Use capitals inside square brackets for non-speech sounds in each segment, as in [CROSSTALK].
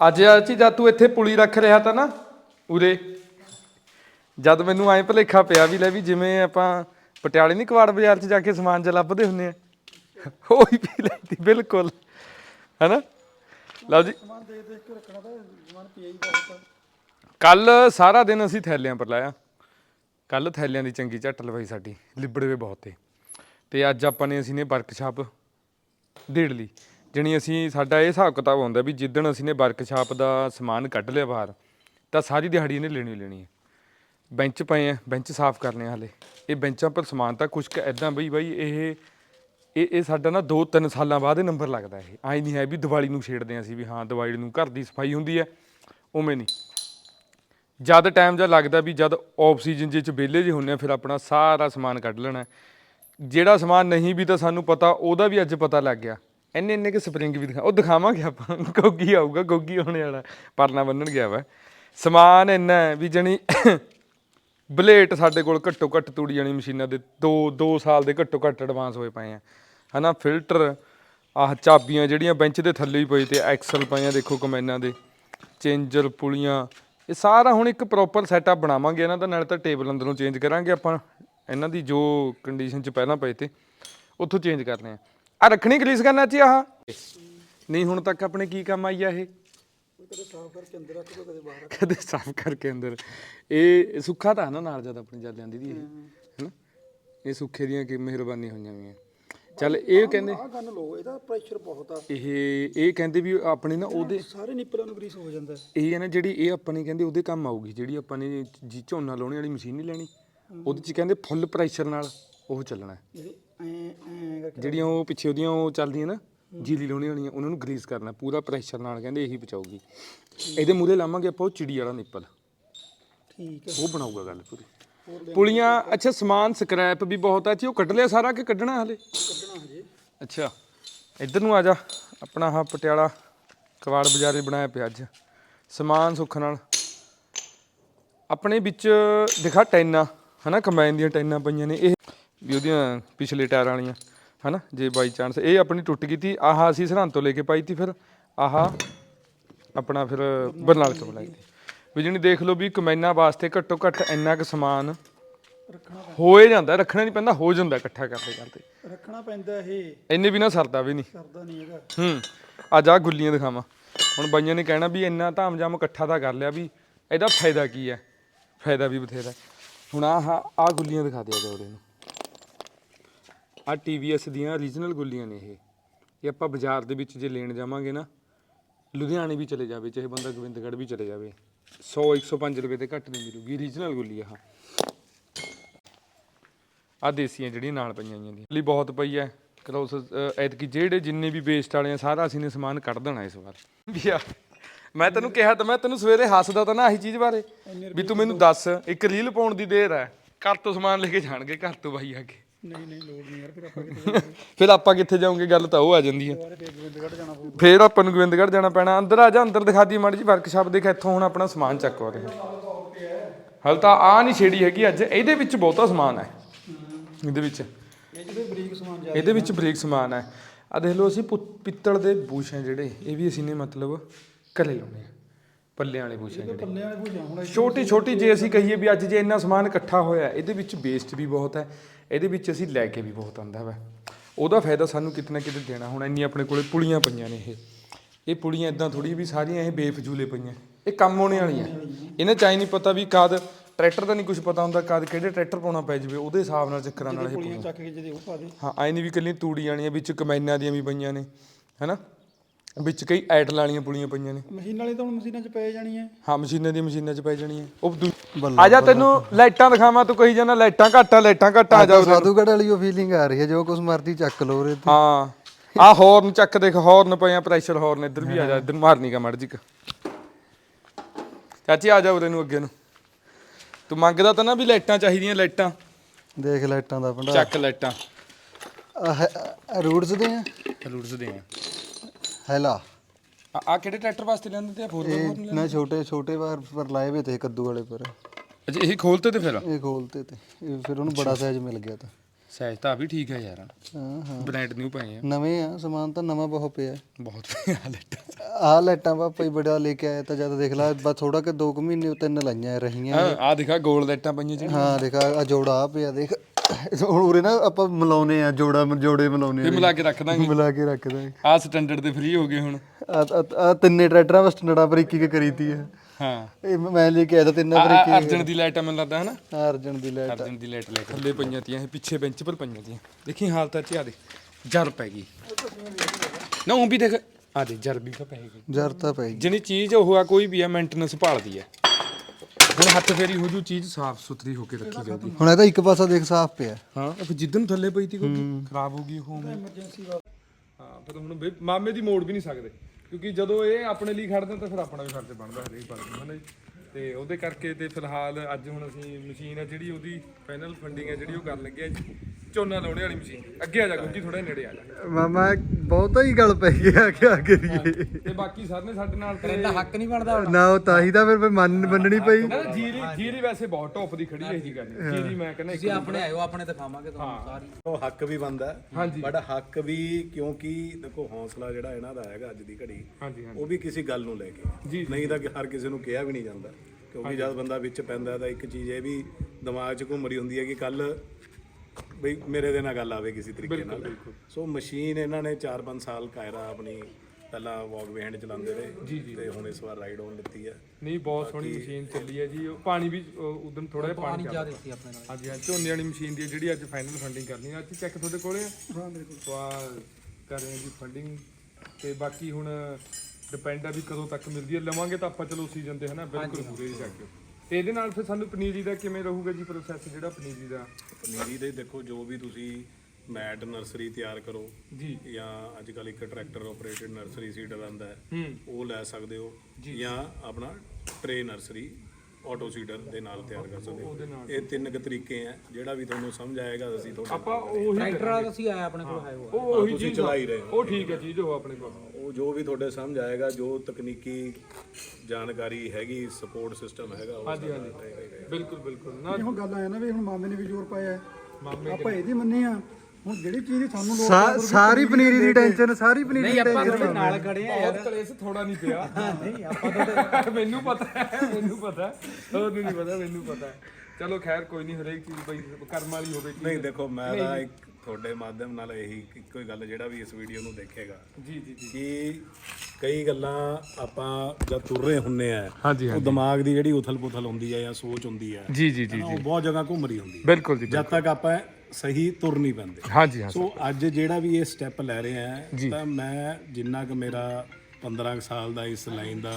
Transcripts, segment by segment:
ਅੱਜ ਚਾਚੀ ਜਦ ਤੂੰ ਇੱਥੇ ਪੁਲੀ ਰੱਖ ਰਿਹਾ ਤਾਂ ਨਾ ਉਰੇ। ਜਦ ਮੈਨੂੰ ਐਂ ਭਲੇਖਾ ਪਿਆ ਵੀ ਲੈ ਵੀ ਜਿਵੇਂ ਆਪਾਂ ਪਟਿਆਲੇ ਨਹੀਂ ਕਵਾੜ ਬਾਜ਼ਾਰ 'ਚ ਜਾ ਕੇ ਸਮਾਨ ਜਿਹਾ ਲੱਭਦੇ ਹੁੰਦੇ ਆ। ਉਹੀ ਵੀ ਲੈਂਦੀ ਬਿਲਕੁਲ। ਹੈਨਾ? ਲਓ ਜੀ। ਸਮਾਨ ਦੇਖ ਦੇਖ ਕੇ ਰੱਖਣਾ ਤਾਂ ਸਮਾਨ ਪਿਆ ਹੀ ਬਹੁਤ ਕੱਲ ਸਾਰਾ ਦਿਨ ਅਸੀਂ ਥੈਲਿਆਂ ਪਰ ਲਾਇਆ। ਕੱਲ ਥੈਲਿਆਂ ਦੀ ਚੰਗੀ ਝੱਟ ਲਵਾਈ ਸਾਡੀ ਲਿਬੜੇ ਬਹੁਤ ਤੇ ਤੇ ਅੱਜ ਆਪਾਂ ਨੇ ਅਸੀਂ ਨੇ ਵਰਕਸ਼ਾਪ ਦੇੜ ਲਈ। ਜਣੀ ਅਸੀਂ, ਸਾਡਾ ਇਹ ਹਿਸਾਬ ਕਿਤਾਬ ਹੁੰਦਾ ਵੀ ਜਿੱਦਣ ਅਸੀਂ ਨੇ ਵਰਕਸ਼ਾਪ ਦਾ ਸਮਾਨ ਕੱਢ ਲਿਆ ਬਾਹਰ, ਤਾਂ ਸਾਰੀ ਦਿਹਾੜੀ ਇਹਨੇ ਲੈਣੀ ਲੈਣੀ ਹੈ। ਬੈਂਚ ਪਏ ਆ, ਬੈਂਚ ਸਾਫ਼ ਕਰਨੇ ਆ ਹਲੇ। ਇਹ ਬੈਂਚਾਂ ਪਰ ਸਮਾਨ ਤਾਂ ਕੁਛ ਕੁ ਐਦਾਂ ਬਈ ਬਈ ਇਹ ਇਹ ਇਹ ਸਾਡਾ ਨਾ 2-3 ਸਾਲਾਂ ਬਾਅਦ ਇਹ ਨੰਬਰ ਲੱਗਦਾ ਇਹ। ਐਂ ਨਹੀਂ ਹੈ ਵੀ ਦੀਵਾਲੀ ਨੂੰ ਛੇੜਦੇ ਹਾਂ ਅਸੀਂ ਵੀ, ਹਾਂ, ਦੀਵਾਲੀ ਨੂੰ ਘਰ ਦੀ ਸਫ਼ਾਈ ਹੁੰਦੀ ਹੈ, ਉਵੇਂ ਨਹੀਂ। ਜਦ ਟਾਈਮ ਜਾਂ ਲੱਗਦਾ ਵੀ ਜਦ ਆਫ ਸੀਜ਼ਨ ਜੇ ਚ ਵਿਹਲੇ ਜੇ ਹੁੰਨੇ ਆ ਫਿਰ ਆਪਣਾ ਸਾਰਾ ਸਮਾਨ ਕੱਢ ਲੈਣਾ ਜਿਹੜਾ ਸਮਾਨ ਨਹੀਂ ਵੀ ਤਾਂ ਸਾਨੂੰ ਪਤਾ, ਉਹਦਾ ਵੀ ਅੱਜ ਪਤਾ ਲੱਗ ਗਿਆ। ਇੰਨੇ ਇੰਨੇ ਕਿ ਸਪਰਿੰਗ ਵੀ ਦਿਖਾ ਉਹ ਦਿਖਾਵਾਂਗੇ ਆਪਾਂ। ਗੋਗੀ ਆਊਗਾ, ਗੋਗੀ ਆਉਣੇ ਵਾਲਾ। ਪਰਨਾ ਬੰਨਣ ਗਿਆ ਵਾ। ਸਮਾਨ ਇੰਨਾ ਹੈ ਵੀ ਜਣੀ ਬਲੇਟ ਸਾਡੇ ਕੋਲ ਘੱਟੋ ਘੱਟ ਤੂੜੀ ਜਾਣੀ ਮਸ਼ੀਨਾਂ ਦੇ 2 2 ਸਾਲ ਦੇ ਘੱਟੋ ਘੱਟ ਐਡਵਾਂਸ ਹੋਏ ਪਏ ਆ। ਹਨਾ ਫਿਲਟਰ ਆਹ ਚਾਬੀਆਂ ਜਿਹੜੀਆਂ ਬੈਂਚ ਦੇ ਥੱਲੇ ਹੀ ਪਈ ਤੇ ਐਕਸਲ ਪਏ ਆ ਦੇਖੋ ਕਮੈਨਾਂ ਦੇ। ਚੇਂਜਰ, ਪੁਲੀਆਂ, ਇਹ ਸਾਰਾ ਹੁਣ ਇੱਕ ਪ੍ਰੋਪਰ ਸੈਟਅਪ ਬਣਾਵਾਂਗੇ ਇਹਨਾਂ ਦਾ, ਨਾਲ ਤਾਂ ਟੇਬਲ ਅੰਦਰੋਂ ਚੇਂਜ ਕਰਾਂਗੇ ਆਪਾਂ। ਇਹਨਾਂ ਦੀ ਜੋ ਕੰਡੀਸ਼ਨ ਚ ਪਹਿਲਾਂ ਪਏ ਤੇ, ਉੱਥੋਂ ਚੇਂਜ ਕਰਨੇ ਆ। ਆ ਰੱਖਣੀ ਗਲੀਸ ਕਰਨਾ ਚ ਆਹ। ਨਹੀਂ ਹੁਣ ਤੱਕ ਆਪਣੇ ਕੀ ਕੰਮ ਆਈ ਆ ਇਹ? ਕਦੇ ਸਾਫ਼ ਕਰਕੇ ਅੰਦਰ ਇਹ ਸੁੱਖਾ ਤਾਂ ਹੈ ਨਾ ਨਾਲ ਜਦ ਆਪਣੀ ਜਦ ਲਿਆਂਦੀ ਦੀ ਇਹ ਹੈਨਾ ਇਹ ਸੁੱਖੇ ਦੀਆਂ ਕੀ ਮਿਹਰਬਾਨੀ ਹੋਈਆਂ ਵੀਆਂ ਚੱਲ ਇਹ ਕਹਿੰਦੇ ਆਹ ਗੰਨ ਲੋ ਇਹਦਾ ਪ੍ਰੈਸ਼ਰ ਬਹੁਤ ਆ। ਇਹ ਇਹ ਕਹਿੰਦੇ ਵੀ ਆਪਣੇ ਨਾ ਉਹਦੇ ਸਾਰੇ ਨਿੱਪਲਾਂ ਨੂੰ ਗਰੀਸ ਹੋ ਜਾਂਦਾ। ਇਹ ਹੈ ਨਾ ਜਿਹੜੀ ਇਹ ਆਪਾਂ ਨੇ ਕਹਿੰਦੇ ਉਹਦੇ ਕੰਮ ਆਊਗੀ ਜਿਹੜੀ ਆਪਾਂ ਨੇ ਜੀ ਝੋਨਾ ਲਾਉਣ ਵਾਲੀ ਮਸ਼ੀਨ ਨਹੀਂ ਲੈਣੀ ਉਹਦੇ ਚ ਕਹਿੰਦੇ ਫੁੱਲ ਪ੍ਰੈਸ਼ਰ ਨਾਲ ਉਹ ਚੱਲਣਾ। ਹੈ। ਇਹ ਐ ਐ ਕਰਕੇ ਜਿਹੜੀਆਂ ਉਹ ਪਿੱਛੇ ਉਹਦੀਆਂ ਉਹ ਚੱਲਦੀਆਂ ਨਾ ਜੀਲੀ ਲਾਉਣੀ ਵਾਲੀਆਂ ਉਹਨਾਂ ਨੂੰ ਗਰੀਸ ਕਰਨਾ ਪੂਰਾ ਪ੍ਰੈਸ਼ਰ ਨਾਲ ਕਹਿੰਦੇ ਇਹੀ ਬਚਾਊਗੀ ਇਹਦੇ ਮੂਰੇ ਲਾਵਾਂਗੇ ਆਪਾਂ ਉਹ ਚਿੜੀ ਵਾਲਾ ਨਿੱਪਲ ਠੀਕ ਹੈ। ਉਹ ਬਣਾਊਗਾ ਗੱਲ ਪੂਰੀ। ਪੁਲੀਆਂ ਅੱਛਾ ਸਮਾਨ ਸਕ੍ਰੈਪ ਵੀ ਬਹੁਤ ਆ ਜੀ ਉਹ ਕੱਢ ਲਿਆ ਸਾਰਾ ਕਿ ਕੱਢਣਾ ਹਲੇ? ਕੱਢਣਾ ਹਜੇ। ਅੱਛਾ ਇੱਧਰ ਨੂੰ ਆ ਜਾ ਆਪਣਾ ਆਹ ਪਟਿਆਲਾ ਕਵਾੜ ਬਾਜ਼ਾਰੇ ਬਣਾਇਆ ਪਿਆ ਅੱਜ ਸਮਾਨ ਸੁੱਖ ਨਾਲ। ਆਪਣੇ ਵਿੱਚ ਦਿਖਾ ਟੈਨਾ ਹਨਾ ਕੰਬਾਈਨ ਦੀਆਂ ਟੈਨਾਂ ਪਈਆਂ ਨੇ ਇਹ ਵੀ ਉਹਦੀਆਂ ਪਿਛਲੇ ਟਾਇਰ ਵਾਲੀਆਂ ਹਨਾ ਜੇ ਬਾਈ ਚਾਂਸ ਇਹ ਆਪਣੀ ਟੁੱਟ ਗਈ ਤੀ ਆਹ ਅਸੀਂ ਸਰਹੰਦ ਤੋਂ ਲੈ ਕੇ ਪਾਈ ਤੀ ਫਿਰ ਆਹ ਆਪਣਾ ਫਿਰ ਬਰਨਾਲੇ ਤੋਂ ਬੁਲਾਈ ਤੀ। ਵੀ ਜਿਹਨੇ ਦੇਖ ਲਓ ਵੀ ਕਮੈਨਾਂ ਵਾਸਤੇ ਘੱਟੋ ਘੱਟ ਇੰਨਾ ਕੁ ਸਮਾਨ ਰੱਖਣਾ ਹੋਏ ਜਾਂਦਾ ਰੱਖਣਾ ਨਹੀਂ ਪੈਂਦਾ ਹੋ ਜਾਂਦਾ ਇਕੱਠਾ ਕਰਦੇ ਕਰਦੇ। ਰੱਖਣਾ ਪੈਂਦਾ ਇਹ। ਇੰਨੇ ਬਿਨਾ ਸਰਦਾ ਵੀ ਨਹੀਂ ਸਰਦਾ ਨਹੀਂ ਹੈਗਾ। ਹੂੰ ਅੱਜ ਆ ਗੁੱਲੀਆਂ ਦਿਖਾਵਾਂ। ਹੁਣ ਬਾਈਆਂ ਨੇ ਕਹਿਣਾ ਵੀ ਇੰਨਾ ਧਾਮਜਾਮ ਇਕੱਠਾ ਤਾਂ ਕਰ ਲਿਆ ਵੀ ਇਹਦਾ ਫਾਇਦਾ ਕੀ ਹੈ? ਫਾਇਦਾ ਵੀ ਬਥੇਰਾ ਹੁਣ ਆਹ ਆ ਗੁੱਲੀਆਂ ਦਿਖਾ ਦਿਆ ਜੋੜੇ ਨੂੰ। ਆ TVS ਦੀਆਂ ਰੀਜਨਲ ਗੁੱਲੀਆਂ ਨੇ ਇਹ। ਇਹ ਆਪਾਂ ਬਾਜ਼ਾਰ ਦੇ ਵਿੱਚ ਜੇ ਲੈਣ ਜਾਵਾਂਗੇ ਨਾ, ਲੁਧਿਆਣੇ ਵੀ ਚਲੇ ਜਾਵੇ, ਚਾਹੇ ਬੰਦਾ ਗੋਬਿੰਦਗੜ੍ਹ ਵੀ ਚਲੇ ਜਾਵੇ 100 105 ਰੁਪਏ ਤੇ ਘੱਟ ਨਹੀਂ ਮਿਲੂਗੀ origignal ਗੁੱਲੀ ਆਹ। ਆ ਦੇਸੀਆਂ ਜਿਹੜੀਆਂ ਨਾਲ ਪਈਆਂ ਆਈਆਂ ਦੀਆਂ ਲਈ ਬਹੁਤ ਪਈ ਐ ਕਲੋਸ ਐਤਕੀ ਜਿਹੜੇ ਜਿੰਨੇ ਵੀ ਵੇਸਟ ਵਾਲੇ ਆ, ਸਾਰਾ ਅਸੀਂ ਨੇ ਸਮਾਨ ਕੱਢ ਦੇਣਾ ਇਸ ਵਾਰ। ਵੀ ਆ, ਮੈਂ ਤੈਨੂੰ ਕਿਹਾ ਤਾਂ ਮੈਂ ਤੈਨੂੰ ਸਵੇਰੇ ਹੱਸਦਾ ਤਾਂ ਨਾ ਆਹੀ ਚੀਜ਼ ਬਾਰੇ, ਵੀ ਤੂੰ ਮੈਨੂੰ ਦੱਸ, ਇੱਕ ਰੀਲ ਪਾਉਣ ਦੀ ਦੇਰ ਹੈ, ਘਰ ਤੋਂ ਸਮਾਨ ਲੈ ਕੇ ਜਾਣਗੇ, ਘਰ ਤੋਂ ਬਾਈ ਆ ਕੇ। ਨਹੀਂ ਨਹੀਂ ਲੋੜ ਨਹੀਂ ਯਾਰ ਫਿਰ ਆਪਾਂ ਕਿਤੇ [LAUGHS] ਫਿਰ ਆਪਾਂ ਕਿੱਥੇ ਜਾਵਾਂਗੇ ਗੱਲ ਤਾਂ ਉਹ ਆ ਜਾਂਦੀ ਹੈ ਦੁਬਾਰੇ ਫੇਰ ਗੋਬਿੰਦਗੜ੍ਹ ਜਾਣਾ ਪਊ ਫੇਰ ਆਪਾਂ ਨੂੰ ਗੋਬਿੰਦਗੜ੍ਹ ਜਾਣਾ ਪੈਣਾ। ਅੰਦਰ ਆ ਜਾ ਅੰਦਰ ਦਿਖਾ ਦੀ ਮਾੜੀ ਜੀ ਵਰਕਸ਼ਾਪ ਦੇਖ ਇੱਥੋਂ ਹੁਣ ਆਪਣਾ ਸਮਾਨ ਚੱਕ ਹੋ ਰਿਹਾ। ਹਲ ਤਾਂ ਆ ਨਹੀਂ ਛੇੜੀ ਹੈਗੀ ਅੱਜ। ਇਹਦੇ ਵਿੱਚ ਬਹੁਤਾ ਸਮਾਨ ਹੈ। ਇਹਦੇ ਵਿੱਚ। ਇਹ ਜਿਹੜੇ ਬਰੀਕ ਸਮਾਨ ਜਾ ਇਹਦੇ ਵਿੱਚ ਬ੍ਰੇਕ ਸਮਾਨ ਹੈ। ਆ ਦੇਖ ਲਓ ਅਸੀਂ ਪੁ- ਪਿੱਤਲ ਦੇ ਬੂਸ਼ ਹੈ ਜਿਹੜੇ। ਇਹ ਵੀ ਅਸੀਂ ਨੇ ਮਤਲਬ ਘਰੇ ਲਾਉਣੇ ਆ। ਪੱਲਿਆਂ ਵਾਲੇ ਬੂਸ਼ ਜਿਹੜੇ ਪੱਲਿਆਂ ਵਾਲੇ ਭੁਜਾਂ ਹੁਣ ਛੋਟੀ ਛੋਟੀ ਜੇ ਅਸੀਂ ਕਹੀਏ ਵੀ ਅੱਜ ਜੇ ਇੰਨਾ ਸਮਾਨ ਇਕੱਠਾ ਹੋਇਆ ਇਹਦੇ ਵਿੱਚ ਵੇਸਟ ਵੀ ਬਹੁਤ ਹੈ ਇਹਦੇ ਵਿੱਚ ਅਸੀਂ ਲੈ ਕੇ ਵੀ ਬਹੁਤ ਆਂਦਾ ਵਾ। ਉਹਦਾ ਫਾਇਦਾ ਸਾਨੂੰ ਕਿਤੇ ਨਾ ਕਿਤੇ ਦੇਣਾ ਹੁਣ ਇੰਨੀ ਆਪਣੇ ਕੋਲੇ ਪੁਲੀਆਂ ਪਈਆਂ ਨੇ ਇਹ। ਇਹ ਪੁਲੀਆਂ ਇਦਾਂ ਥੋੜੀ ਵੀ ਸਾਰੀਆਂ ਇਹ ਬੇਫਜ਼ੂਲੇ ਪਈਆਂ ਇਹ ਕੰਮ ਆਉਣੇ ਵਾਲੀਆਂ। ਇਹਨਾਂ ਚਾਹੀ ਨਹੀਂ ਪਤਾ ਵੀ ਕਦ ਟਰੈਕਟਰ ਦਾ ਨਹੀਂ ਕੁਝ ਪਤਾ ਹੁੰਦਾ ਕਦ ਕਿਹੜੇ ਟਰੈਕਟਰ ਪਾਉਣਾ ਪੈ ਜਾਵੇ ਉਹਦੇ ਹਿਸਾਬ ਨਾਲ ਚੱਕਰਾਂ ਨਾਲ ਇਹ ਪੁਲੀਆਂ ਚੱਕ ਕੇ ਜਿਹਦੇ ਉਹ ਪਾ ਦੇ। ਹਾਂ ਆਈ ਨਹੀਂ ਵੀ ਕੱਲੀ ਤੂੜੀ ਵਾਲੀਆਂ ਵਿੱਚ ਕਮੈਨਾਂ ਦੀਆਂ ਵੀ ਪਈਆਂ ਨੇ ਹੈਨਾ? ਵਿੱਚ ਕਈ ਐਟਲ ਵਾਲੀਆਂ ਪੁਲੀਆਂ ਪਈਆਂ ਨੇ। ਮਸ਼ੀਨ ਵਾਲੀ ਤਾਂ ਹੁਣ ਮਸ਼ੀਨਾਂ 'ਚ ਪੈ ਜਾਣੀਆਂ। ਹਾਂ ਮਸ਼ੀਨਾਂ ਦੀਆਂ ਮਸ਼ੀਨਾਂ 'ਚ ਪੈ ਜਾਣੀਆਂ। ਉਹ ਦੂ- ਆ ਜਾ ਤੈਨੂੰ ਲਾਈਟਾਂ ਦਿਖਾਵਾਂ ਤੂੰ ਕਹੀ ਜਾਣਾ ਲਾਈਟਾਂ ਘੱਟ ਆ ਲਾਈਟਾਂ ਘੱਟ ਆ ਜਾ ਉਰੇ। ਸਾਧੂਗੜ ਵਾਲੀ ਉਹ ਫੀਲਿੰਗ ਆ ਰਹੀ ਹੈ ਜੋ ਕੁਛ ਮਰਜ਼ੀ ਚੱਕ ਲੋ ਰੇ ਹਾਂ ਆ ਹੌਰਨ ਚੱਕ ਦੇਖ ਹੌਰਨ ਪਿਆ ਪ੍ਰੈਸ਼ਰ ਹੌਰਨ ਇੱਧਰ ਵੀ ਆ ਜਾ ਇੱਧਰ ਮਾਰਨੀ ਕਾ ਮੜ ਜਿਕ ਚਾਚੀ ਆ ਜਾ ਉਰੇ ਨੂੰ ਅੱਗੇ ਨੂੰ। ਤੂੰ ਮੰਗਦਾ ਤਾਂ ਨਾ ਵੀ ਲਾਈਟਾਂ ਚਾਹੀਦੀਆਂ ਲਾਈਟਾਂ। ਦੇਖ ਲਾਈਟਾਂ ਦਾ ਭੰਡਾ ਚੱਕ ਲਾਈਟਾਂ। ਰੂਟਸ ਦੇ ਆ? ਰੂਟਸ ਦੇ ਆ। ਹੈਲਾ। ਆ ਆ ਕਿਹੜੇ ਟਰੈਕਟਰ ਵਾਸਤੇ ਲੈਂਦੇ ਤੇ 4 ਇਹ ਨਾ ਛੋਟੇ ਛੋਟੇ ਵਾਰ ਪਰ ਲਾਏ ਵੇ ਤੇ ਕੱਦੂ ਵਾਲੇ ਪਰ। ਅੱਛਾ ਇਹ ਖੋਲਤੇ ਤੇ ਫਿਰ? ਇਹ ਖੋਲਤੇ ਤੇ। ਇਹ ਫਿਰ ਉਹਨੂੰ ਬੜਾ ਸਾਈਜ਼ ਮਿਲ ਗਿਆ ਤਾਂ। ਸਾਈਜ਼ ਤਾਂ ਆ ਵੀ ਠੀਕ ਹੈ ਯਾਰ। ਹਾਂ ਹਾਂ। ਬ੍ਰਾਂਡ ਨਿਊ ਪਏ ਆ। ਨਵੇਂ ਆ ਸਮਾਨ ਤਾਂ ਨਵਾਂ ਬਹੁਤ ਪਿਆ। ਬਹੁਤ ਪਿਆ ਲਾਈਟਾਂ ਆਹ ਲਾਈਟਾਂ ਪਾਪਾ ਹੀ ਬੜਾ ਲੈ ਕੇ ਆਇਆ ਤਾਂ ਜਦ ਦੇਖ ਲਾ ਬਸ ਥੋੜਾ ਕਿ 2 ਮਹੀਨੇ ਤਿੰਨ ਲਾਈਆਂ ਰਹੀਆਂ ਆ ਦਿਖਾ ਗੋਲ ਲਾਈਟਾਂ ਪਈਆਂ ਜੀ ਹਾਂ ਦੇਖ ਆ ਜੋੜਾ ਆ ਪਿਆ ਦੇਖ। ਹੁਣ ਉਰੇ ਨਾ ਆਪਾਂ ਮਿਲਾਉਨੇ ਆ ਜੋੜਾ ਜੋੜੇ ਮਿਲਾਉਨੇ ਇਹ ਮਿਲਾ ਕੇ ਰੱਖ ਦਾਂਗੇ। ਮਿਲਾ ਕੇ ਰੱਖ ਦਾਂਗੇ। ਆ ਸਟੈਂਡਰਡ ਤੇ ਫ੍ਰੀ ਹੋ ਗਏ ਹੁਣ। ਆ ਆ ਤਿੰਨੇ ਟਰੈਕਟਰਾਂ ਵਿੱਚ ਸਟੰਡਾ ਪਰ ਇੱਕ ਇੱਕ ਕਰੀਤੀ ਹੈ। ਹਾਂ। ਇਹ ਮੈਂ ਲੈ ਕੇ ਆਇਆ ਤਿੰਨਾਂ ਪਰ ਆ ਇੱਕ ਅਰਜਨ ਦੀ ਲਾਈਟ ਆ ਮੈਨੂੰ ਲੱਗਦਾ ਹੈ ਨਾ ਆ ਅਰਜਨ ਦੀ ਲਾਈਟ ਅਰਜਨ ਦੀ ਲਾਈਟ ਲੈ ਥੱਲੇ ਪਈਆਂ ਤੀਆਂ ਇਹ ਪਿੱਛੇ ਬੈਂਚ ਪਰ ਪਈਆਂ ਤੀਆਂ। ਦੇਖੀ ਹਾਲਤ ਆ ਦੇ ਜਰ ਪੈ ਗਈ। ਨਾ ਉਹ ਵੀ ਦੇਖ ਆ ਦੇ ਜਰ ਵੀ ਤਾਂ ਪੈ ਗਈ। ਜਰ ਤਾਂ ਪਈ ਜਿਹੜੀ ਚੀਜ਼ ਉਹ ਆ ਕੋਈ ਵੀ ਆ ਮੇਨਟੇਨੈਂਸ ਭਾਲਦੀ ਹੈ ਹੁਣ ਹੱਥ ਫੇਰੀ ਹੋ ਜੂ ਚੀਜ਼ ਸਾਫ਼ ਸੁਥਰੀ ਹੋ ਕੇ ਰੱਖੀ ਜਾਊਗੀ ਹੁਣ। ਇਹਦਾ ਇੱਕ ਪਾਸਾ ਦੇਖ ਸਾਫ਼ ਪਿਆ। ਹਾਂ ਫਿਰ ਜਿੱਦਨ ਥੱਲੇ ਪਈ ਤੀ ਕੋਈ ਖਰਾਬ ਹੋ ਗਈ ਉਹ ਹਾਂ ਫਿਰ ਹੁਣ ਵੀ ਮਾਮੇ ਦੀ ਮੋੜ ਵੀ ਨਹੀਂ ਸਕਦੇ। ਕਿਉਂਕਿ ਜਦੋਂ ਇਹ ਆਪਣੇ ਲਈ ਖੜਦੇ ਤਾਂ ਫਿਰ ਆਪਣਾ ਵੀ ਫਰਜ਼ ਬਣਦਾ ਹਰੇਕ ਪਾਸੇ ਹਨਾ ਜੀ? ਤੇ ਉਹਦੇ ਕਰਕੇ ਤੇ ਫਿਲਹਾਲ ਅੱਜ ਹੁਣ ਅਸੀਂ ਮਸ਼ੀਨ ਹੈ ਜਿਹੜੀ ਉਹਦੀ ਫਾਈਨਲ ਫੰਡਿੰਗ ਹੈ ਜਿਹੜੀ ਉਹ ਕਰਨ ਲੱਗੇ ਆ ਜੀ। ਝੋਨਾ ਲਾਉਣੇ ਵਾਲੀ ਮਸ਼ੀਨ। ਅੱਗੇ ਆ ਜਾ ਗੁੱਜੀ ਥੋੜਾ ਨੇੜੇ ਆ ਜਾ। ਮਾਮਾ ਬਹੁਤਾ ਹੀ ਗਲ ਪੈ ਗਿਆ ਕਿ ਆ ਕਰੀਏ ਤੇ ਬਾਕੀ ਸਰ ਨੇ ਸਾਡੇ ਨਾਲ ਤੇ ਹੱਕ ਨਹੀਂ ਬਣਦਾ ਨਾ ਉਹ ਤਾਂ ਹੀ ਤਾਂ ਫਿਰ ਮੈਂ ਮੰਨ ਮੰਨਣੀ ਪਈ। ਨਾ ਜੀਰੀ ਜੀਰੀ ਵੈਸੇ ਬਹੁਤ ਟੌਪ ਦੀ ਖੜੀ ਹੈ ਜੀ ਗੱਲ। ਜੀਰੀ ਮੈਂ ਕਹਿੰਦਾ ਇੱਕ ਆਪਣੇ ਆਇਓ ਆਪਣੇ ਦਿਖਾਵਾਂਗੇ ਤੁਹਾਨੂੰ ਸਾਰੀ। ਉਹ ਹੱਕ ਵੀ ਬੰਦਾ ਹਾਂਜੀ। ਬਟ ਹੱਕ ਵੀ ਕਿਉਂਕਿ ਦੇਖੋ ਹੌਸਲਾ ਜਿਹੜਾ ਇਹਨਾਂ ਦਾ ਹੈਗਾ ਅੱਜ ਦੀ ਘੜੀ ਉਹ ਵੀ ਕਿਸੇ ਗੱਲ ਨੂੰ ਲੈ ਕੇ। ਨਹੀਂ ਤਾਂ ਕਿ ਹਰ ਕਿਸੇ ਨੂੰ ਕਿਹਾ ਵੀ ਨਹੀਂ ਜਾਂਦਾ। ਕਿਉਂਕਿ ਜਦ ਬੰਦਾ ਵਿੱਚ ਪੈਂਦਾ ਤਾਂ ਇੱਕ ਚੀਜ਼ ਇਹ ਵੀ ਦਿਮਾਗ 'ਚ ਘੁੰਮ ਰਹੀ ਹੁੰਦੀ ਹੈ ਕਿ ਕੱਲ ਬਈ ਮੇਰੇ ਦੇ ਨਾਲ ਗੱਲ ਆਵੇ ਕਿਸੇ ਤਰੀਕੇ ਨਾਲ। ਸੋ ਮਸ਼ੀਨ ਇਹਨਾਂ ਨੇ 4-5 ਸਾਲ ਕਾਇਰਾ ਆਪਣੀ ਪਹਿਲਾਂ ਵਾਕ ਬੈਂਡ ਚਲਾਉਂਦੇ ਰਹੇ ਤੇ ਹੁਣ ਇਸ ਵਾਰ ਰਾਈਡ ਔਨ ਲਿੱਤੀ ਹੈ। ਨਹੀਂ ਬਹੁਤ ਸੋਹਣੀ ਮਸ਼ੀਨ ਚੱਲੀ ਹੈ ਜੀ। ਉਹ ਪਾਣੀ ਵੀ ਉਦੋਂ ਥੋੜਾ ਜਿਹਾ ਪਾਣੀ ਜ਼ਿਆਦਾ ਸੀ ਆਪਣੇ ਨਾਲ। ਹਾਂਜੀ ਹਾਂ ਝੋਨੇ ਵਾਲੀ ਮਸ਼ੀਨ ਦੀ ਹੈ ਜਿਹੜੀ ਅੱਜ ਫਾਈਨਲ ਫੰਡਿੰਗ ਕਰਨੀ ਹੈ। ਅੱਜ ਚੈੱਕ ਤੁਹਾਡੇ ਕੋਲੇ ਆ? ਹਾਂ ਮੇਰੇ ਕੋਲ ਸੋ ਆ ਕਰ ਰਹੇ ਜੀ ਫੰਡਿੰਗ ਤੇ ਬਾਕੀ ਹੁਣ ਡਿਪੈਂਡ ਆ ਵੀ ਕਦੋਂ ਤੱਕ ਮਿਲਦੀ ਹੈ। ਲਵਾਂਗੇ ਤਾਂ ਆਪਾਂ ਚਲੋ ਸੀਜ਼ਨ ਤੇ ਹਨਾ ਬਿਲਕੁਲ ਪੂਰੇ ਹੀ ਜਾ ਕੇ ਤੇ ਇਹਦੇ ਨਾਲ ਫਿਰ ਸਾਨੂੰ ਪਨੀਰੀ ਦਾ ਕਿਵੇਂ ਰਹੂਗਾ ਜੀ ਪ੍ਰੋਸੈਸ ਜਿਹੜਾ ਪਨੀਰੀ ਦਾ? ਪਨੀਰੀ ਦੇ ਦੇਖੋ ਜੋ ਵੀ ਤੁਸੀਂ ਮੈਟ ਨਰਸਰੀ ਤਿਆਰ ਕਰੋ ਜੀ। ਜਾਂ ਅੱਜ ਕੱਲ ਇੱਕ ਟਰੈਕਟਰ ਆਪਰੇਟਡ ਨਰਸਰੀ ਸੀਡਰ ਆਂਦਾ ਹੈ ਉਹ ਲੈ ਸਕਦੇ ਹੋ ਜਾਂ। ਆਪਣਾ ਟਰੇ ਨਰਸਰੀ ਆਟੋ ਸੀਡਰ ਦੇ ਨਾਲ ਤਿਆਰ ਕਰ ਸਕਦੇ ਹੋ। ਇਹ ਤਿੰਨ ਕੁ ਤਰੀਕੇ ਆ ਜਿਹੜਾ ਵੀ ਤੁਹਾਨੂੰ ਸਮਝ ਆਏਗਾ ਅਸੀਂ ਤੁਹਾਡੇ ਆਪਾਂ ਉਹੀ ਟਰੈਕਟਰ ਵਾਲਾ ਅਸੀਂ ਆਇਆ ਆਪਣੇ ਕੋਲ ਹੈ। ਉਹ ਉਹ ਉਹੀ ਤੁਸੀਂ ਚੀਜ਼ ਚਲਾ ਹੀ ਰਹੇ ਹੋ। ਉਹ ਠੀਕ ਹੈ ਚੀਜ਼ ਉਹ ਆਪਣੇ ਕੋਲ। ਉਹ ਜੋ ਵੀ ਤੁਹਾਡੇ ਸਮਝ ਆਏਗਾ ਜੋ ਤਕਨੀਕੀ ਜਾਣਕਾਰੀ ਹੈਗੀ ਸਪੋਰਟ ਸਿਸਟਮ ਹੈਗਾ ਉਹ ਹਾਂਜੀ ਹਾਂਜੀ। ਬਿਲਕੁਲ ਬਿਲਕੁਲ। ਨਾ ਹੁਣ ਗੱਲ ਆਇਆ ਨਾ ਵੀ ਹੁਣ ਮਾਮੇ ਨੇ ਵੀ ਜ਼ੋਰ ਪਾਇਆ ਹੈ। ਮਾਮੇ ਆਪਾਂ ਇਹਦੀ ਮੰਨੇ ਆ ਹੁਣ ਜਿਹੜੀ ਚੀਜ਼ ਦੀ ਸਾਨੂੰ ਲੋੜ ਸਾ- ਸਾਰੀ ਪਨੀਰੀ ਦੀ ਟੈਨਸ਼ਨ ਸਾਰੀ ਪਨੀਰੀ ਦੀ ਟੈਨਸ਼ਨ ਨਾਲ ਖੜੇ ਆ ਬਹੁਤ ਕਲੇਸ਼ ਥੋੜਾ ਨਹੀਂ ਪਿਆ। ਨਹੀਂ ਆਪਾਂ ਮੈਨੂੰ ਪਤਾ ਹੈ ਮੈਨੂੰ ਪਤਾ ਹੈ, ਉਹਨੂੰ ਨਹੀਂ ਪਤਾ ਮੈਨੂੰ ਪਤਾ ਹੈ। ਚਲੋ ਖੈਰ ਕੋਈ ਨਹੀਂ ਹਰੇਕ ਚੀਜ਼ ਬਈ ਕਰਮ ਵਾਲੀ ਹੋਵੇ ਚੀਜ਼। ਨਹੀਂ ਦੇਖੋ ਮੈਂ ਤਾਂ ਇੱਕ ਤੁਹਾਡੇ ਮਾਧਿਅਮ ਨਾਲ ਇਹੀ ਇੱਕੋ ਹੀ ਗੱਲ ਜਿਹੜਾ ਵੀ ਇਸ ਵੀਡੀਓ ਨੂੰ ਦੇਖੇਗਾ। ਜੀ ਜੀ ਜੀ। ਕਿ ਕਈ ਗੱਲਾਂ ਆਪਾਂ ਜਦ ਤੁਰ ਰਹੇ ਹੁੰਨੇ ਆ ਹਾਂਜੀ ਉਹ ਦਿਮਾਗ ਦੀ ਜਿਹੜੀ ਉਥਲ-ਪੁਥਲ ਹੁੰਦੀ ਹੈ ਜਾਂ ਸੋਚ ਹੁੰਦੀ ਹੈ ਜੀ ਜੀ ਜੀ ਉਹ ਬਹੁਤ ਜਗ੍ਹਾ ਘੁੰਮ ਰਹੀ ਹੁੰਦੀ ਹੈ ਬਿਲਕੁਲ ਜੀ ਜਦ ਤੱਕ ਆਪਾਂ ਸਹੀ ਤੁਰ ਨਹੀਂ ਪੈਂਦੇ। ਹਾਂਜੀ ਹਾਂ ਸੋ ਅੱਜ ਜਿਹੜਾ ਵੀ ਇਹ ਸਟੈਪ ਲੈ ਰਹੇ ਆ ਤਾਂ ਮੈਂ ਜਿੰਨਾ ਕੁ ਮੇਰਾ 15 ਕੁ ਸਾਲ ਦਾ ਇਸ ਲਾਈਨ ਦਾ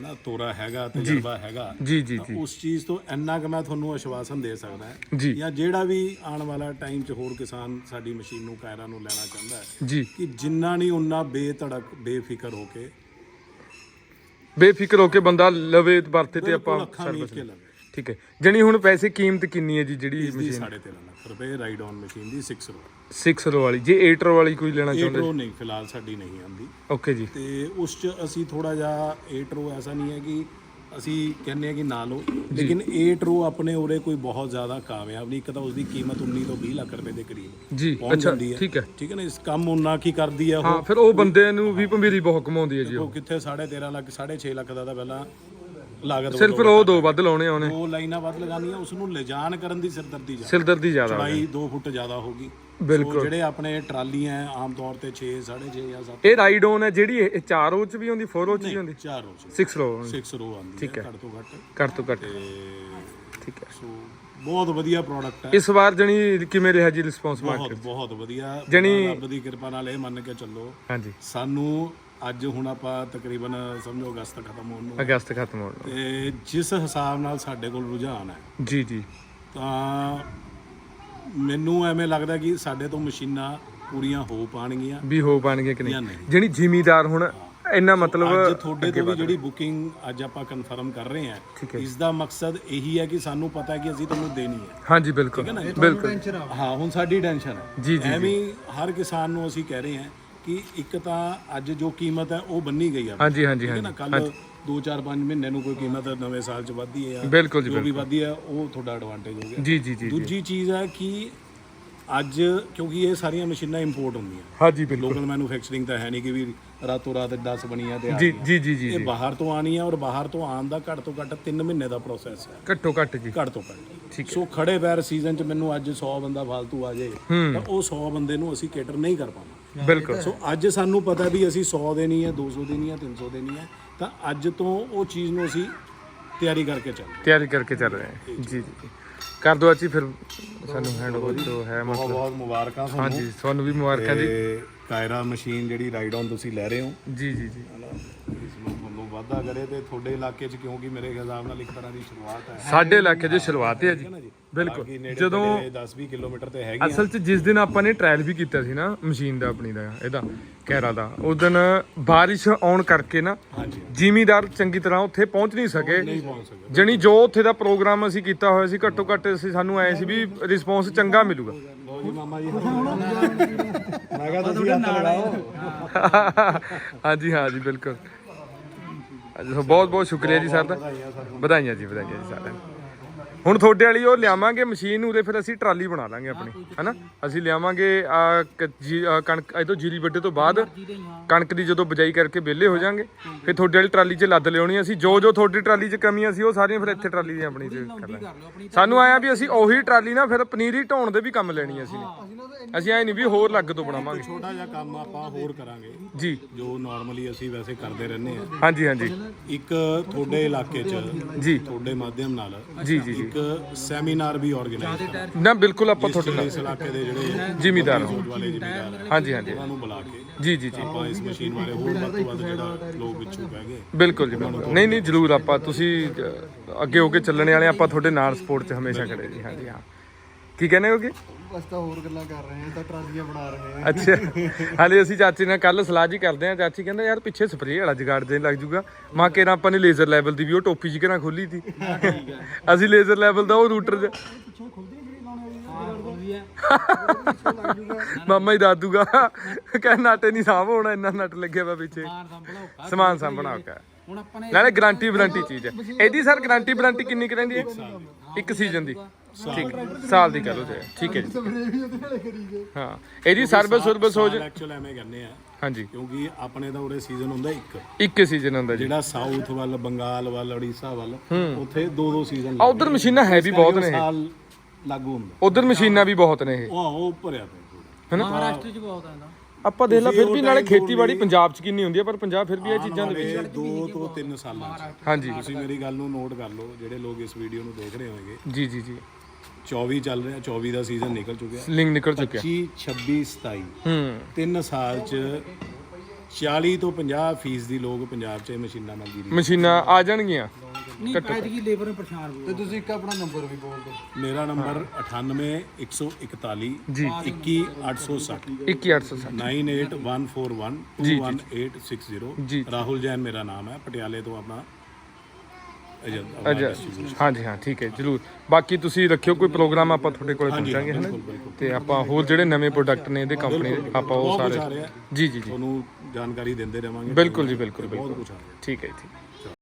ਨਾ ਤੋਰਾ ਹੈਗਾ ਤਜਰਬਾ ਹੈਗਾ ਜੀ ਜੀ ਤਾਂ ਉਸ ਚੀਜ਼ ਤੋਂ ਇੰਨਾ ਕੁ ਮੈਂ ਤੁਹਾਨੂੰ ਆਸ਼ਵਾਸਨ ਦੇ ਸਕਦਾ ਜੀ। ਜਾਂ ਜਿਹੜਾ ਵੀ ਆਉਣ ਵਾਲਾ ਟਾਈਮ 'ਚ ਹੋਰ ਕਿਸਾਨ ਸਾਡੀ ਮਸ਼ੀਨ ਨੂੰ ਕਾਇਰਾ ਨੂੰ ਲੈਣਾ ਚਾਹੁੰਦਾ ਹੈ ਜੀ। ਕਿ ਜਿੰਨਾ ਨਹੀਂ ਉਨਾ ਬੇਧੜਕ ਬੇਫਿਕਰ ਹੋ ਕੇ ਬੇਫਿਕਰ ਹੋ ਕੇ ਬੰਦਾ ਲਵੇ ਵਰਤੇ ਤੇ ਆਪਾਂ ਲਵੇ। ਠੀਕ ਹੈ। ਜਣੀ ਹੁਣ ਪੈਸੇ ਕੀਮਤ ਕਿੰਨੀ ਹੈ ਜੀ ਜਿਹੜੀ ਇਸ ਦੀ 13.5 ਲੱਖ ਰੁਪਏ ਰਾਈਡ ਔਨ ਮਸ਼ੀਨ ਦੀ 6 ਰੋ 6 ਰੋ ਵਾਲੀ। ਜੇ 8 ਰੋ ਵਾਲੀ ਕੋਈ ਲੈਣਾ ਏਟ ਚਾਹੁੰਦਾ ਰੋ ਨਹੀਂ ਫਿਲਹਾਲ ਸਾਡੀ ਨਹੀਂ ਆਂਦੀ ਓਕੇ ਜੀ। ਤੇ ਉਸ ਚ ਅਸੀਂ ਥੋੜਾ ਜਿਹਾ 8 ਰੋ ਐਸਾ ਨਹੀਂ ਹੈ ਕਿ ਅਸੀਂ ਕਹਿੰਦੇ ਆ ਕਿ ਨਾ ਲਓ। ਲੇਕਿਨ 8 ਰੋ ਆਪਣੇ ਉਰੇ ਕੋਈ ਬਹੁਤ ਜ਼ਿਆਦਾ ਕਾਮਯਾਬ ਨਹੀਂ। ਇੱਕ ਤਾਂ ਉਸ ਦੀ ਕੀਮਤ 19 ਤੋਂ 20 ਲੱਖ ਰੁਪਏ ਦੇ ਕਰੀਬ ਜੀ ਪਹੁੰਚ ਅੱਛਾ ਜਾਂਦੀ ਹੈ। ਠੀਕ ਹੈ। ਠੀਕ ਹੈ ਨਾ ਇਸ ਕੰਮ ਉਹਨਾਂ ਕੀ ਕਰਦੀ ਹੈ ਹਾਂ ਉਹ ਫਿਰ ਉਹ ਬੰਦੇ ਨੂੰ ਵੀ ਭੰਬੀਰੀ ਬਹੁਤ ਕਮਾਉਂਦੀ ਹੈ ਜੀ ਉਹ। ਕਿੱਥੇ 13.5 ਲੱਖ 6.5 ਲੱਖ ਦਾ ਤਾਂ ਪਹਿਲਾਂ ਲਾਗਤ ਸਿਰਫ ਉਹ ਦੋ ਵੱਧ ਲਾਉਣੇ ਆਉਣੇ ਉਹ ਲਾਈਨਾਂ ਵੱਧ ਲਗਾਉਣੀਆਂ ਉਸ ਨੂੰ ਲਿਜਾਣ ਕਰਨ ਦੀ ਸਿਰਦਰਦੀ ਜ਼ਿਆਦਾ ਸਿਰਦਰਦੀ ਜ਼ਿਆਦਾ ਚੜਾਈ 2 ਫੁੱਟ ਜ਼ਿਆਦਾ ਹੋਗੀ ਬਿਲਕੁਲ। ਜਿਹੜੇ ਆਪਣੇ ਟਰਾਲੀਆਂ ਆਮ ਤੌਰ ਤੇ 6 6.5 ਜਾਂ 7 ਇਹ ਰਾਈਡ ਔਨ ਹੈ ਜਿਹੜੀ ਇਹ 4 ਰੋ ਚ ਵੀ ਆਉਂਦੀ 4 ਰੋ ਚ ਵੀ ਆਉਂਦੀ? 4 ਰੋ 6 ਰੋ 6 ਰੋ ਆਉਂਦੀ ਹੈ ਘੱਟ ਤੋਂ ਘੱਟ। ਘੱਟ ਤੋਂ ਘੱਟ। ਠੀਕ ਹੈ। ਸੋ ਬਹੁਤ ਵਧੀਆ ਪ੍ਰੋਡਕਟ ਹੈ। ਇਸ ਵਾਰ ਜਣੀ ਕਿਵੇਂ ਰਿਹਾ ਜੀ ਰਿਸਪੌਂਸ ਮਾਰਕੀਟ ਬਹੁਤ ਬਹੁਤ ਵਧੀਆ। ਜਾਣੀ- ਰੱਬ ਦੀ ਕਿਰਪਾ ਨਾਲ ਇਹ ਮੰਨ ਕੇ ਚੱਲੋ ਹਾਂਜੀ। ਸਾਨੂੰ ਅੱਜ ਹੁਣ ਆਪਾਂ ਤਕਰੀਬਨ ਸਮਝੋ ਅਗਸਤ ਖਤਮ ਹੋਣ ਨੂੰ। ਅਗਸਤ ਖਤਮ ਹੋਣ ਨੂੰ। ਤੇ ਜਿਸ ਹਿਸਾਬ ਨਾਲ ਸਾਡੇ ਕੋਲ ਰੁਝਾਨ ਹੈ ਜੀ ਜੀ। ਤਾਂ ਮੈਨੂੰ ਐਵੇਂ ਲੱਗਦਾ ਕਿ ਸਾਡੇ ਤੋਂ ਮਸ਼ੀਨਾਂ ਪੂਰੀਆਂ ਹੋ ਪਾਣਗੀਆਂ ਵੀ ਹੋ ਪਾਣਗੇ ਕਿ ਜਾਂ ਨਹੀਂ? ਨਹੀਂ। ਜਣੀ ਜ਼ਿਮੀਦਾਰ ਹੁਣ ਇੰਨਾ ਮਤਲਬ ਅੱਜ ਤੁਹਾਡੇ ਤੋਂ ਵੀ ਜਿਹੜੀ ਬੁਕਿੰਗ ਅੱਜ ਆਪਾਂ ਕਨਫਰਮ ਕਰ ਰਹੇ ਹਾਂ ਇਸ ਦਾ ਮਕਸਦ ਇਹੀ ਹੈ ਕਿ ਸਾਨੂੰ ਪਤਾ ਹੈ ਕਿ ਅਸੀਂ ਤੁਹਾਨੂੰ ਦੇਣੀ ਹੈ। ਹਾਂਜੀ ਬਿਲਕੁਲ ਬਿਲਕੁਲ। ਹਾਂ ਹੁਣ ਸਾਡੀ ਟੈਨਸ਼ਨ ਹੈ। ਜੀ, ਜੀ, ਐਵੇਂ ਹੀ ਹਰ ਕਿਸਾਨ ਨੂੰ ਅਸੀਂ ਕਹਿ ਰਹੇ ਹਾਂ ਕਿ ਇੱਕ ਤਾਂ ਅੱਜ ਜੋ ਕੀਮਤ ਹੈ ਉਹ ਬੰਨੀ ਗਈ ਹੈ ਹਾਂਜੀ ਹਾਂਜੀ ਠੀਕ ਹੈ ਹਾਂਜੀ। ਕੱਲ 2 4 5 ਮਹੀਨੇ ਨੂੰ ਕੋਈ ਕੀਮਤ ਨਵੇਂ ਸਾਲ ਚ ਵਧਦੀ ਹੈ ਬਿਲਕੁਲ ਜੀ ਜੋ ਵੀ ਵਧਦੀ ਹੈ ਉਹ ਤੁਹਾਡਾ ਐਡਵਾਂਟੇਜ ਹੋ ਗਿਆ। ਜੀ ਜੀ ਜੀ। ਦੂਜੀ ਚੀਜ਼ ਹੈ ਕਿ ਅੱਜ ਕਿਉਂਕਿ ਇਹ ਸਾਰੀਆਂ ਮਸ਼ੀਨਾਂ ਇੰਪੋਰਟ ਹੁੰਦੀਆਂ। ਹਾਂਜੀ ਬਿਲਕੁਲ। ਲੋਕਲ ਮੈਨੂਫੈਕਚਰਿੰਗ ਤਾਂ ਹੈ ਨਹੀਂ ਕਿ ਵੀ ਰਾਤੋਂ ਰਾਤ 10 ਬਣੀਆਂ ਤੇ ਆ ਜੀ। ਜੀ ਜੀ ਜੀ ਇਹ ਬਾਹਰ ਤੋਂ ਆਣੀ ਆ ਔਰ ਬਾਹਰ ਤੋਂ ਆਉਣ ਦਾ ਘੱਟ ਤੋਂ ਘੱਟ 3 ਮਹੀਨੇ ਦਾ ਪ੍ਰੋਸੈਸ ਹੈ। ਘੱਟੋ ਘੱਟ ਜੀ। ਘੱਟ ਤੋਂ ਘੱਟ। ਸੋ ਖੜੇ ਪੈਰ ਸੀਜ਼ਨ 'ਚ ਮੈਨੂੰ ਅੱਜ 100 ਬੰਦਾ ਫालतू ਆ ਜਾਏ ਤਾਂ ਉਹ 100 ਬੰਦੇ ਨੂੰ ਅਸੀਂ ਕੇਟਰ ਨਹੀਂ ਕਰ ਪਾਵਾਂਗੇ। ਬਿਲਕੁਲ। ਸੋ ਅੱਜ ਸਾਨੂੰ ਪਤਾ ਵੀ ਅਸੀਂ 100 ਦੇਣੀ ਹੈ 200 ਦੇਣੀ ਹੈ 300 ਦੇਣੀ ਹੈ ਤਾਂ ਅੱਜ ਤੋਂ ਉਹ ਚੀਜ਼ ਨੂੰ ਅਸੀਂ ਤਿਆਰੀ ਕਰਕੇ ਚੱਲ ਤਿਆਰੀ ਕਰਕੇ ਚੱਲ ਰਹੇ ਹਾਂ। ਜੀ ਜੀ। ਕਰ ਦੋ ਅੱਛੀ ਫਿਰ ਸਾਨੂੰ ਹੈਂਡ ਓਵਰ ਜੋ ਹੈ ਬਹੁਤ ਮਤਲਬ। ਬਹੁਤ ਮੁਬਾਰਕਾਂ ਤੁਹਾਨੂੰ। ਹਾਂਜੀ ਤੁਹਾਨੂੰ ਵੀ ਮੁਬਾਰਕਾਂ ਜੀ। ਤੇ ਕਾਇਰਾ ਮਸ਼ੀਨ ਜਿਹੜੀ ਰਾਈਡ ਔਨ ਤੁਸੀਂ ਲੈ ਰਹੇ ਹੋ। ਜੀ ਜੀ ਜੀ। ਇਸ ਨੂੰ ਤੁਹਾਨੂੰ ਵਾਧਾ ਕਰੇ ਤੇ ਤੁਹਾਡੇ ਇਲਾਕੇ 'ਚ ਕਿਉਂਕਿ ਮੇਰੇ ਹਿਸਾਬ ਨਾਲ ਇੱਕ ਤਰ੍ਹਾਂ ਦੀ ਸ਼ੁਰੂਆਤ ਹੈ। ਸਾਡੇ ਇਲਾਕੇ ਦੀ ਸ਼ੁਰੂਆਤ ਹੈ ਜੀ? ਨੇੜੇ ਜਦੋਂ 10-20 ਕਿਲੋਮੀਟਰ ਤੇ ਹੈਗੀ ਅਸਲ 'ਚ ਜਿਸ ਦਿਨ ਆਪਾਂ ਨੇ ਟ੍ਰਾਇਲ ਵੀ ਕੀਤਾ ਸੀ ਨਾ ਮਸ਼ੀਨ ਦਾ ਆਪਣੀ ਦਾ ਇਹਦਾ ਕੈਰਾ ਦਾ ਉਸ ਦਿਨ ਬਾਰਿਸ਼ ਆਉਣ ਕਰਕੇ ਨਾ ਹਾਂਜੀ। ਜ਼ਿਮੀਦਾਰ ਚੰਗੀ ਤਰ੍ਹਾਂ ਉੱਥੇ ਪਹੁੰਚ ਨਹੀਂ ਸਕੇ। ਜਣੀ ਜੋ ਉੱਥੇ ਦਾ ਪ੍ਰੋਗਰਾਮ ਅਸੀਂ ਕੀਤਾ ਹੋਇਆ ਸੀ ਘੱਟੋ ਘੱਟ ਅਸੀਂ ਸਾਨੂੰ ਐ ਸੀ ਵੀ ਰਿਸਪੌਂਸ ਚੰਗਾ ਮਿਲੂਗਾ। ਲੋ ਜੀ ਮਾਮਾ ਜੀ ਮੈਂ ਕਿਹਾ ਤੁਸੀਂ ਹੱਥ ਲਗਾਓ ਹਾਂਜੀ ਹਾਂ ਜੀ ਬਿਲਕੁਲ। ਬਹੁਤ ਬਹੁਤ ਸ਼ੁਕਰੀਆ ਜੀ ਸਰ ਦਾ। ਵਧਾਈਆਂ ਜੀ ਵਧਾਈਆਂ ਜੀ ਸਾਰਿਆਂ ਨੂੰ। ਹੁਣ ਤੁਹਾਡੇ ਵਾਲੀ ਉਹ ਲਿਆਵਾਂਗੇ ਮਸ਼ੀਨ ਉਰੇ ਫਿਰ ਅਸੀਂ ਟਰਾਲੀ ਬਣਾ ਲਾਂਗੇ ਆਪਣੀ ਹੈਨਾ? ਅਸੀਂ ਲਿਆਵਾਂਗੇ ਆ ਕਣਕ ਇਹ ਤੋਂ ਜੀਰੀ ਵੱਡੇ ਤੋਂ ਬਾਅਦ ਕਣਕ ਦੀ ਜਦੋਂ ਬਜਾਈ ਕਰਕੇ ਵਿਹਲੇ ਹੋ ਜਾਾਂਗੇ ਫਿਰ ਤੁਹਾਡੇ ਵਾਲੀ ਟਰਾਲੀ 'ਚ ਲੱਦ ਲਿਆਉਣੀ ਅਸੀਂ। ਜੋ ਜੋ ਤੁਹਾਡੀ ਟਰਾਲੀ 'ਚ ਕਮੀਆਂ ਸੀ ਉਹ ਸਾਰੀਆਂ ਫਿਰ ਇੱਥੇ ਟਰਾਲੀ ਦੀ ਆਪਣੀ 'ਚ ਕਰ ਲਾਂਗੇ। ਸਾਨੂੰ ਆਇਆ ਵੀ ਅਸੀਂ ਉਹੀ ਟਰਾਲੀ ਨਾ ਫਿਰ ਪਨੀਰੀ ਢਾਉਣ ਦੇ ਵੀ ਕੰਮ ਲੈਣੀ ਅਸੀਂ। ਅਸੀਂ ਐ ਨਹੀਂ ਵੀ ਹੋਰ ਲੱਗ ਤੋਂ ਬਣਾਵਾਂਗੇ। ਛੋਟਾ ਜਿਹਾ ਕੰਮ ਆਪਾਂ ਹੋਰ ਕਰਾਂਗੇ ਜੀ। ਜੋ ਨਾਰਮਲੀ ਅਸੀਂ ਵੈਸੇ ਕਰਦੇ ਰਹਿੰਦੇ ਆ। ਹਾਂਜੀ ਹਾਂਜੀ। ਇੱਕ ਤੁਹਾਡੇ ਇਲਾਕੇ 'ਚ ਜੀ। ਤੁਹਾਡੇ ਮਾਧਿਅਮ ਨਾਲ ਜੀ ਜੀ ਜੀ। ਇੱਕ ਸੈਮੀਨਾਰ ਵੀ ਆਰਗੇਨਾਈਜ਼ ਨਾ ਬਿਲਕੁਲ ਆਪਾਂ ਤੁਹਾਡੇ ਨਾਲ ਇਸ ਇਲਾਕੇ ਦੇ ਜਿਹੜੇ ਜ਼ਿਮੀਦਾਰ ਸੋਚ ਵਾਲੇ ਜ਼ਿਮੀਦਾਰ ਹੈ ਹਾਂਜੀ ਹਾਂਜੀ। ਉਹਨਾਂ ਨੂੰ ਬੁਲਾ ਕੇ ਜੀ ਜੀ ਜੀ। ਆਪਾਂ ਇਸ ਮਸ਼ੀਨ ਬਾਰੇ ਹੋਰ ਵੱਧ ਤੋਂ ਵੱਧ ਜਿਹੜਾ ਲੋਕ ਇੱਛੁਕ ਹੈਗੇ ਬਿਲਕੁਲ ਜੀ ਬਿਲਕੁਲ। ਨਹੀਂ ਨਹੀਂ ਜਰੂਰ ਆਪਾਂ ਤੁਸੀਂ ਅ, ਅੱਗੇ ਹੋ ਕੇ ਚੱਲਣ ਵਾਲੇ ਆਪਾਂ ਤੁਹਾਡੇ ਨਾਲ ਸਪੋਰਟ 'ਚ ਹਮੇਸ਼ਾ ਖੜੇ ਜੀ ਹਾਂਜੀ ਹਾਂ। ਕੀ ਕਹਿੰਦੇ ਹੋ ਕਿ? ਬਸ ਤਾਂ ਹੋਰ ਗੱਲਾਂ ਕਰ ਰਹੇ ਹਾਂ ਤਾਂ ਟਰਾਲੀਆਂ ਬਣਾ ਰਹੇ ਹਾਂ। ਅੱਛਾ। ਹਾਲੇ ਅਸੀਂ ਚਾਚੀ ਨਾਲ ਕੱਲ ਸਲਾਹ ਜੀ ਕਰਦੇ ਆ ਚਾਚੀ ਕਹਿੰਦਾ ਯਾਰ ਪਿੱਛੇ ਸਪਰੇਅ ਵਾਲਾ ਜਗਾੜ ਦੇ ਲੱਗ ਜੂਗਾ। ਮਾਂ ਕੇਰਾ ਆਪਾਂ ਨੇ ਲੇਜ਼ਰ ਲੈਵਲ ਦੀ ਵੀ ਉਹ ਟੋਪੀ ਜੀ ਕਿਹਨਾਂ ਖੋਲੀ ਸੀ ਅਸੀਂ ਲੇਜ਼ਰ ਲੈਵਲ ਦਾ ਉਹ ਰੂਟਰ ਚ ਮਾਮਾ ਹੀ ਦੱਸ ਦੂਗਾ। ਕਹਿ ਨਾਟੇ ਨਹੀਂ ਸਾਂਭ ਹੋਣਾ ਇੰਨਾ ਨਟ ਲੱਗਿਆ ਵਾ ਪਿੱਛੇ। ਸਮਾਨ ਸਾਂਭਣਾ ਹੋਗਾ ਹੁਣ ਆਪਾਂ ਨੇ ਨਾਲੇ ਗਾਰੰਟੀ ਵਾਰੰਟੀ ਚੀਜ਼ ਹੈ। ਇਹਦੀ ਸਰ ਗਾਰੰਟੀ ਵਾਰੰਟੀ ਕਿੰਨੀ ਕੁ ਰਹਿੰਦੀ ਹੈ? ਇੱਕ ਸੀਜ਼ਨ ਦੀ। ਠੀਕ। ਸਾਲ ਦੀ ਕਰੋ ਜੀ। ਠੀਕ ਹੈ ਜੀ। ਵੀ ਉਹਦੇ ਨਾਲੇ ਕਰੀ ਗਏ ਹਾਂ ਇਹਦੀ ਸਰਵਿਸ ਸਰਵਿਸ ਹੋ ਜਾ। ਐਕਚੁਅਲ ਐਵੇਂ ਕਹਿੰਦੇ ਆ। ਹਾਂਜੀ। ਕਿਉਂਕਿ ਆਪਣੇ ਤਾਂ ਉਰੇ ਸੀਜ਼ਨ ਹੁੰਦਾ ਇੱਕ। ਇੱਕ ਸੀਜ਼ਨ ਹੁੰਦਾ ਜੀ। ਜਿਹੜਾ ਸਾਊਥ ਵੱਲ ਬੰਗਾਲ ਵੱਲ ਉੜੀਸਾ ਵੱਲ ਉੱਥੇ ਦੋ ਦੋ ਸੀਜ਼ਨ ਆ ਉਧਰ ਮਸ਼ੀਨਾਂ ਹੈ ਵੀ ਬਹੁਤ ਨੇ ਸਾਲ ਲਾਗੂ ਹੁੰਦਾ। ਉਧਰ ਮਸ਼ੀਨਾਂ ਵੀ ਬਹੁਤ ਨੇ ਇਹ। ਉਹ ਆਹੋ ਭਰਿਆ ਪਿਆ ਪੂਰਾ। ਮਹਾਰਾਸ਼ਟਰ ਚ ਬਹੁਤ ਆਂਦਾ ਆਪਾਂ ਦੇਖ ਲਾ ਫਿਰ ਵੀ ਨਾਲੇ ਖੇਤੀਬਾੜੀ ਪੰਜਾਬ 'ਚ ਕਿੰਨੀ ਹੁੰਦੀ ਹੈ ਪਰ ਪੰਜਾਬ ਫਿਰ ਵੀ ਇਹ ਚੀਜ਼ਾਂ ਦੇ ਵਿੱਚ ਦੋ ਤੋਂ ਤਿੰਨ ਸਾਲਾਂ ਚ। ਹਾਂਜੀ। ਤੁਸੀਂ ਮੇਰੀ ਗੱਲ ਨੂੰ ਨੋਟ ਕਰ ਲਓ ਜਿਹੜੇ ਲੋਕ ਇਸ ਵੀਡੀਓ ਨੂੰ ਦੇਖ ਰਹੇ ਹੋਣਗੇ। ਜੀ ਜੀ ਜੀ। 24 ਚੱਲ ਰਿਹਾ 24 ਦਾ ਸੀਜ਼ਨ ਨਿਕਲ ਚੁੱਕਿਆ। ਲਿੰਕ ਨਿਕਲ ਚੁੱਕਿਆ। 25 26 27 ਹੂੰ। ਤਿੰਨ ਸਾਲ ਚ 40 ਤੋਂ 50 ਫੀਸ ਦੀ ਲੋਕ ਪੰਜਾਬ 'ਚ ਇਹ ਮਸ਼ੀਨਾਂ ਨਾਲ ਜੀਰੀ ਮਸ਼ੀਨਾਂ ਆ ਜਾਣਗੀਆਂ। ਨਹੀਂ ਐਤਕੀ ਲੇਬਰ ਨੂੰ ਪਰੇਸ਼ਾਨ ਹੋ ਤੇ ਤੁਸੀਂ ਇੱਕ ਆਪਣਾ ਨੰਬਰ ਵੀ ਬੋਲ ਦਿਓ। ਮੇਰਾ ਨੰਬਰ 98 141 ਜੀ। 21 860 21860 98141 21860 ਜੀ। ਰਾਹੁਲ ਜੈਨ ਮੇਰਾ ਨਾਮ ਹੈ ਪਟਿਆਲੇ ਤੋਂ ਆਪਣਾ ਅੱਛਾ। ਹਾਂਜੀ ਹਾਂ ਠੀਕ ਹੈ ਜਰੂਰ। ਬਾਕੀ ਤੁਸੀਂ ਰੱਖਿਓ ਕੋਈ ਪ੍ਰੋਗਰਾਮ ਆਪਾਂ ਤੁਹਾਡੇ ਕੋਲੇ ਪਹੁੰਚਾਂਗੇ ਹਨਾ ਤੇ ਆਪਾਂ ਹੋਰ ਜਿਹੜੇ ਨਵੇਂ ਪ੍ਰੋਡਕਟ ਨੇ ਇਹਦੇ ਕੰਪਨੀ ਦੇ ਆਪਾਂ ਉਹ ਸਾਰੇ ਜੀ ਜੀ ਜੀ। ਤੁਹਾਨੂੰ ਜਾਣਕਾਰੀ ਦਿੰਦੇ ਰਵਾਂਗੇ। ਬਿਲਕੁਲ ਜੀ ਬਿਲਕੁਲ ਬਿਲਕੁਲ। ਠੀਕ ਹੈ ਜੀ